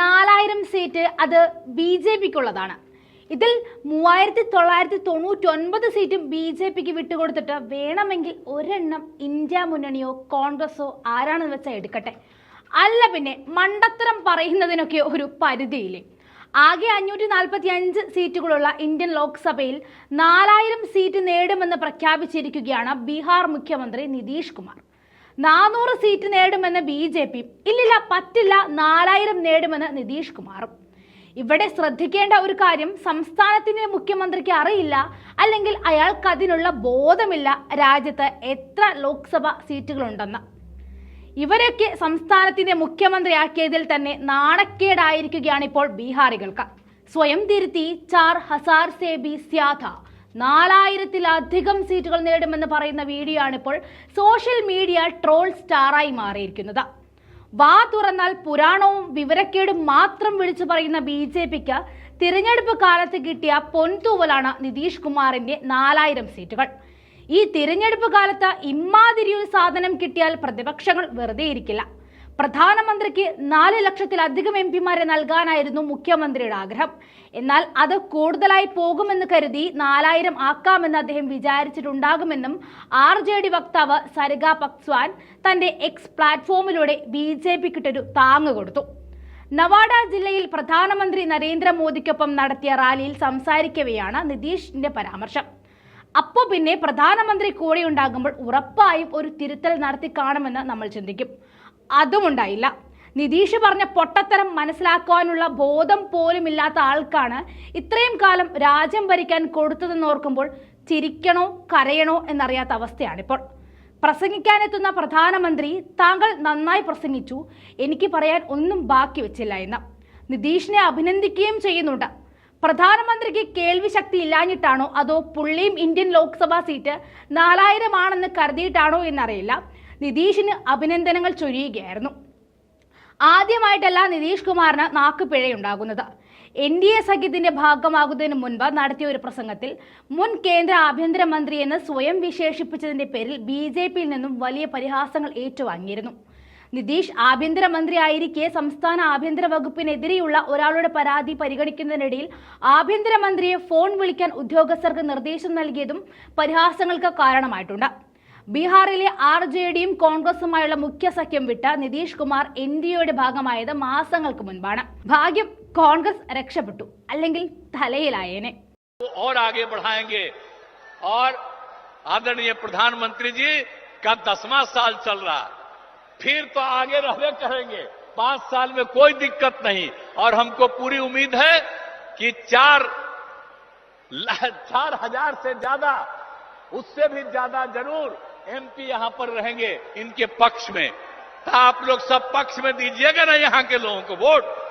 നാലായിരം സീറ്റ് അത് B J പിക്കുള്ളതാണ്. ഇതിൽ മൂവായിരത്തി തൊള്ളായിരത്തി തൊണ്ണൂറ്റി ഒൻപത് സീറ്റും ബി ജെ പിക്ക് വിട്ടുകൊടുത്തിട്ട് വേണമെങ്കിൽ ഒരെണ്ണം ഇന്ത്യ മുന്നണിയോ കോൺഗ്രസോ ആരാണെന്ന് വെച്ചാൽ എടുക്കട്ടെ. അല്ല പിന്നെ മണ്ടത്തരം പറയുന്നതിനൊക്കെ ഒരു പരിധിയില്ലേ? ആകെ അഞ്ഞൂറ്റി നാൽപ്പത്തി അഞ്ച് സീറ്റുകളുള്ള ഇന്ത്യൻ ലോക്സഭയിൽ നാലായിരം സീറ്റ് നേടുമെന്ന് പ്രഖ്യാപിച്ചിരിക്കുകയാണ് ബീഹാർ മുഖ്യമന്ത്രി നിതീഷ് കുമാർ. നാനൂറ് സീറ്റ് നേടുമെന്ന് ബി ജെ പി ഇല്ലില്ല പറ്റില്ല നാലായിരം നേടുമെന്ന് നിതീഷ് കുമാറും. ഇവിടെ ശ്രദ്ധിക്കേണ്ട ഒരു കാര്യം സംസ്ഥാനത്തിന്റെ മുഖ്യമന്ത്രിക്ക് അറിയില്ല അല്ലെങ്കിൽ അയാൾക്ക് അതിനുള്ള ബോധമില്ല രാജ്യത്ത് എത്ര ലോക്സഭ സീറ്റുകളുണ്ടെന്ന്. ഇവരൊക്കെ സംസ്ഥാനത്തിന്റെ മുഖ്യമന്ത്രിയാക്കിയതിൽ തന്നെ നാണക്കേടായിരിക്കുകയാണ് ഇപ്പോൾ ബീഹാറികൾക്ക്. സ്വയം തിരുത്തി ചാർ ഹസാർ സേ ബി സ്യാഥ നാലായിരത്തിലധികം സീറ്റുകൾ നേടുമെന്ന് പറയുന്ന വീഡിയോ ആണിപ്പോൾ സോഷ്യൽ മീഡിയ ട്രോൾ സ്റ്റാറായി മാറിയിരിക്കുന്നത്. വാ തുറന്നാൽ പുരാണവും വിവരക്കേടും മാത്രം വിളിച്ചു പറയുന്ന ബി ജെ പിക്ക് തിരഞ്ഞെടുപ്പ് കാലത്ത് കിട്ടിയ പൊൻതൂവലാണ് നിതീഷ് കുമാറിന്റെ നാലായിരം സീറ്റുകൾ. ഈ തിരഞ്ഞെടുപ്പ് കാലത്ത് ഇമ്മാതിരി ഒരു സാധനം കിട്ടിയാൽ പ്രതിപക്ഷങ്ങൾ വെറുതെ ഇരിക്കില്ല. പ്രധാനമന്ത്രിക്ക് നാല് ലക്ഷത്തിലധികം എം പിമാരെ നൽകാനായിരുന്നു മുഖ്യമന്ത്രിയുടെ ആഗ്രഹം. എന്നാൽ അത് കൂടുതലായി പോകുമെന്ന് കരുതി നാലായിരം ആക്കാമെന്ന് അദ്ദേഹം വിചാരിച്ചിട്ടുണ്ടാകുമെന്നും ആർ ജെ ഡി വക്താവ് സരിക പക്സ്വാൻ തന്റെ എക്സ് പ്ലാറ്റ്ഫോമിലൂടെ ബി ജെ പിക്കിട്ടൊരു താങ്ങ് കൊടുത്തു. നവാഡ ജില്ലയിൽ പ്രധാനമന്ത്രി നരേന്ദ്രമോദിക്കൊപ്പം നടത്തിയ റാലിയിൽ സംസാരിക്കവെയാണ് നിതീഷിന്റെ പരാമർശം. അപ്പോൾ പിന്നെ പ്രധാനമന്ത്രി കൂടെ ഉണ്ടാകുമ്പോൾ ഉറപ്പായും ഒരു തിരുത്തൽ നടത്തി കാണുമെന്ന് നമ്മൾ ചിന്തിക്കും. അതും ഉണ്ടായില്ല നിതീഷ് പറഞ്ഞ പൊട്ടത്തരം മനസ്സിലാക്കുവാനുള്ള ബോധം പോലും ഇല്ലാത്ത ആൾക്കാണ് ഇത്രയും കാലം രാജ്യം ഭരിക്കാൻ കൊടുത്തതെന്ന് ഓർക്കുമ്പോൾ ചിരിക്കണോ കരയണോ എന്നറിയാത്ത അവസ്ഥയാണിപ്പോൾ. പ്രസംഗിക്കാനെത്തുന്ന പ്രധാനമന്ത്രി താങ്കൾ നന്നായി പ്രസംഗിച്ചു എനിക്ക് പറയാൻ ഒന്നും ബാക്കി വെച്ചില്ല എന്ന്. നിതീഷിനെ അഭിനന്ദിക്കുകയും ചെയ്യുന്നുണ്ട്. പ്രധാനമന്ത്രിക്ക് കേൾവി ശക്തി ഇല്ലാഞ്ഞിട്ടാണോ അതോ പുള്ളിയും ഇന്ത്യൻ ലോക്സഭാ സീറ്റ് നാലായിരമാണെന്ന് കരുതിയിട്ടാണോ എന്നറിയില്ല. നിതീഷിന് അഭിനന്ദനങ്ങൾ ചൊരിയുകയായിരുന്നു. ആദ്യമായിട്ടല്ല നിതീഷ് കുമാറിന് നാക്കുപിഴയുണ്ടാകുന്നത്. എൻ ഡി എ സഖ്യത്തിന്റെ ഭാഗമാകുന്നതിന് മുൻപ് നടത്തിയ ഒരു പ്രസംഗത്തിൽ മുൻ കേന്ദ്ര ആഭ്യന്തരമന്ത്രി എന്ന് സ്വയം വിശേഷിപ്പിച്ചതിന്റെ പേരിൽ ബി ജെ പിയിൽ നിന്നും വലിയ പരിഹാസങ്ങൾ ഏറ്റുവാങ്ങിയിരുന്നു. നിതീഷ് ആഭ്യന്തരമന്ത്രി ആയിരിക്കെ സംസ്ഥാന ആഭ്യന്തര വകുപ്പിനെതിരെയുള്ള ഒരാളുടെ പരാതി പരിഗണിക്കുന്നതിനിടയിൽ ആഭ്യന്തരമന്ത്രിയെ ഫോൺ വിളിക്കാൻ ഉദ്യോഗസ്ഥർക്ക് നിർദ്ദേശം നൽകിയതും പരിഹാസങ്ങൾക്ക് കാരണമായിട്ടുണ്ട്. ബീഹാറിലെ ആർ ജെ ഡിയും കോൺഗ്രസുമായുള്ള മുഖ്യ സഖ്യം വിട്ട് നിതീഷ് കുമാർ എൻ ഡി എയുടെ ഭാഗമായത് മാസങ്ങൾക്ക് മുൻപാണ് ഭാഗ്യം കോൺഗ്രസ് രക്ഷപ്പെട്ടു അല്ലെങ്കിൽ തലയിലായേനെ को और आगे बढ़ाएंगे और आदरणीय प्रधानमंत्री जी का दसवां साल चल रहा है फिर तो आगे रहने करेंगे पांच साल में कोई दिक्कत नहीं और हमको पूरी उम्मीद है कि चार ल- चार हजार से ज्यादा उससे भी ज्यादा जरूर एमपी यहाँ पर रहेंगे, इनके पक्ष में। आप लोग सब पक्ष में दीजिएगा ना यहाँ के लोगों को वोट।